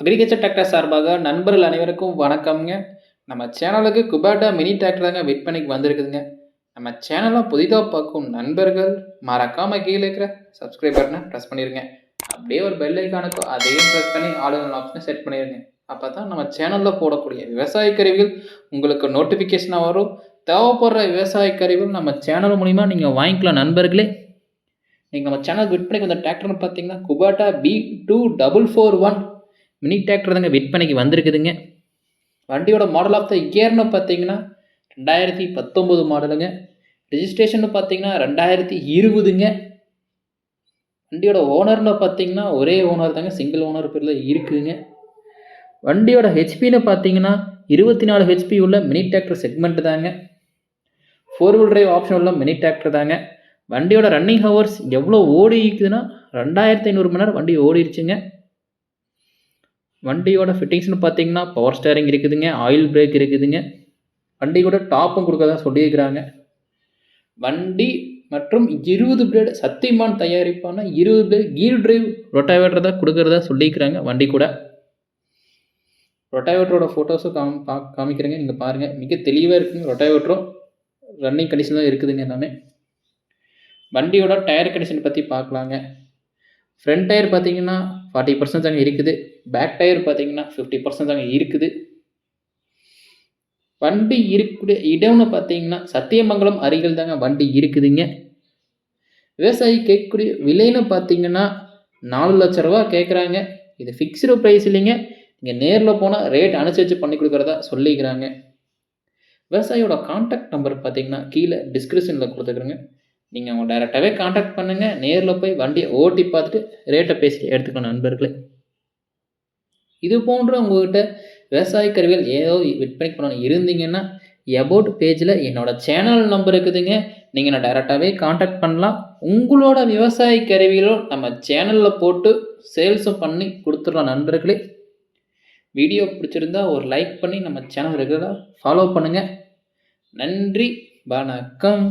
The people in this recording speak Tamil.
அக்ரிகல்ச்சர் டிராக்டர் சார்பாக நண்பர்கள் அனைவருக்கும் வணக்கம்ங்க. நம்ம சேனலுக்கு குபாட்டா மினி டிராக்டர் தாங்க விற்பனைக்கு வந்திருக்குதுங்க. நம்ம சேனலை புதிதாக பார்க்கும் நண்பர்கள் மறக்காமல் கீழே இருக்கிற சப்ஸ்கிரைப் பட்டனை ப்ரெஸ் பண்ணிடுங்க அப்படியே ஒரு பெல் ஐக்கானுக்கும் அதையும் ப்ரெஸ் பண்ணி ஆளுநர் ஆப்ஷனை செட் பண்ணிடுங்க அப்போ தான் நம்ம சேனலில் போடக்கூடிய விவசாய கருவிகள் உங்களுக்கு நோட்டிஃபிகேஷனாக வரும். தேவைப்படுற விவசாய கருவிகள் நம்ம சேனல் மூலிமா நீங்கள் வாங்கிக்கலாம் நண்பர்களே. நீங்கள் நம்ம சேனலுக்கு விற்பனைக்கு வந்த டிராக்டர்னு பார்த்தீங்கன்னா Kubota B two double four one mini tractor தாங்க விற்பனைக்கு வந்திருக்குதுங்க. வண்டியோட மாடல் ஆஃப் த இயர்னு பார்த்தீங்கன்னா ரெண்டாயிரத்தி பத்தொம்போது மாடலுங்க ரிஜிஸ்ட்ரேஷன் பார்த்தீங்கன்னா ரெண்டாயிரத்தி இருபதுங்க. வண்டியோட ஓனர்னு பார்த்தீங்கன்னா ஒரே ஓனர் தாங்க. சிங்கிள் ஓனர் பேரில் இருக்குதுங்க வண்டியோட ஹெச்பின்னு பார்த்தீங்கன்னா இருபத்தி நாலு ஹெச்பி உள்ள மினி டிராக்டர் செக்மெண்ட் தாங்க. ஃபோர் வீல் டிரைவ் ஆப்ஷன் உள்ள மினி டிராக்டர் தாங்க. வண்டியோட ரன்னிங் ஹவர்ஸ் எவ்வளோ ஓடி இருக்குதுன்னா ரெண்டாயிரத்தி ஐநூறு மணி நேரம் வண்டி ஓடிடுச்சுங்க வண்டியோட ஃபிட்டிங்ஸ்னு பார்த்தீங்கன்னா பவர் ஸ்டேரிங் இருக்குதுங்க ஆயில் பிரேக் இருக்குதுங்க. வண்டி கூட டாப்பும் கொடுக்கறதா சொல்லியிருக்கிறாங்க. வண்டி மற்றும் இருபது பிளேடு சத்தியமான் தயாரிப்பான இருபது பிளேடு கீர் டிரைவ் ரொட்டாவேட்டர் தான் கொடுக்குறதா சொல்லியிருக்கிறாங்க வண்டி கூட. ரொட்டாவேட்டரோட ஃபோட்டோஸும் காம் பா காமிக்கிறேங்க நீங்கள் பாருங்கள் மிக தெளிவாக இருக்குங்க ரொட்டாவேட்டரும் ரன்னிங் கண்டிஷன் தான் இருக்குதுங்க எல்லாமே. வண்டியோட டயர் கண்டிஷன் பற்றி பார்க்கலாங்க. ஃப்ரண்ட் டயர் பார்த்தீங்கன்னா ஃபார்ட்டி பர்சன்ட் தாங்க இருக்குது. பேக் டயர் பார்த்தீங்கன்னா ஃபிஃப்டி பர்சன்ட் தாங்க இருக்குது. வண்டி இருக்கக்கூடிய இடம்னு பார்த்தீங்கன்னா சத்தியமங்கலம் அருகில் தாங்க வண்டி இருக்குதுங்க. விவசாயி கேட்கக்கூடிய விலைன்னு பார்த்தீங்கன்னா நாலு லட்ச ரூபா கேட்குறாங்க. இது ஃபிக்ஸ்டு ப்ரைஸ் இல்லைங்க. நீங்கள் நேரில் போனால் ரேட் அனுசரித்து பண்ணி கொடுக்குறதா சொல்லிக்கிறாங்க. விவசாயியோட கான்டாக்ட் நம்பர் பார்த்தீங்கன்னா கீழே டிஸ்கிரிப்ஷனில் கொடுத்துக்கிறேங்க. நீங்கள் அவங்க டைரெக்டாகவே காண்டாக்ட் பண்ணுங்கள் நேரில் போய் வண்டியை ஓட்டி பார்த்துட்டு ரேட்டை பேசி எடுத்துக்கணும் நண்பர்களே. இது போன்ற உங்கள்கிட்ட விவசாய கருவிகள் ஏதோ விற்பனை பண்ணணும் இருந்தீங்கன்னா எபோட் பேஜில் என்னோடய சேனல் நம்பர் இருக்குதுங்க. நீங்கள் நான் டைரெக்டாகவே காண்டாக்ட் பண்ணலாம். உங்களோட விவசாய கருவிகளும் நம்ம சேனலில் போட்டு சேல்ஸும் பண்ணி கொடுத்துடலாம் நண்பர்களே. வீடியோ பிடிச்சிருந்தா ஒரு லைக் பண்ணி நம்ம சேனல் ரெகுலராக ஃபாலோ பண்ணுங்கள் நன்றி வணக்கம்.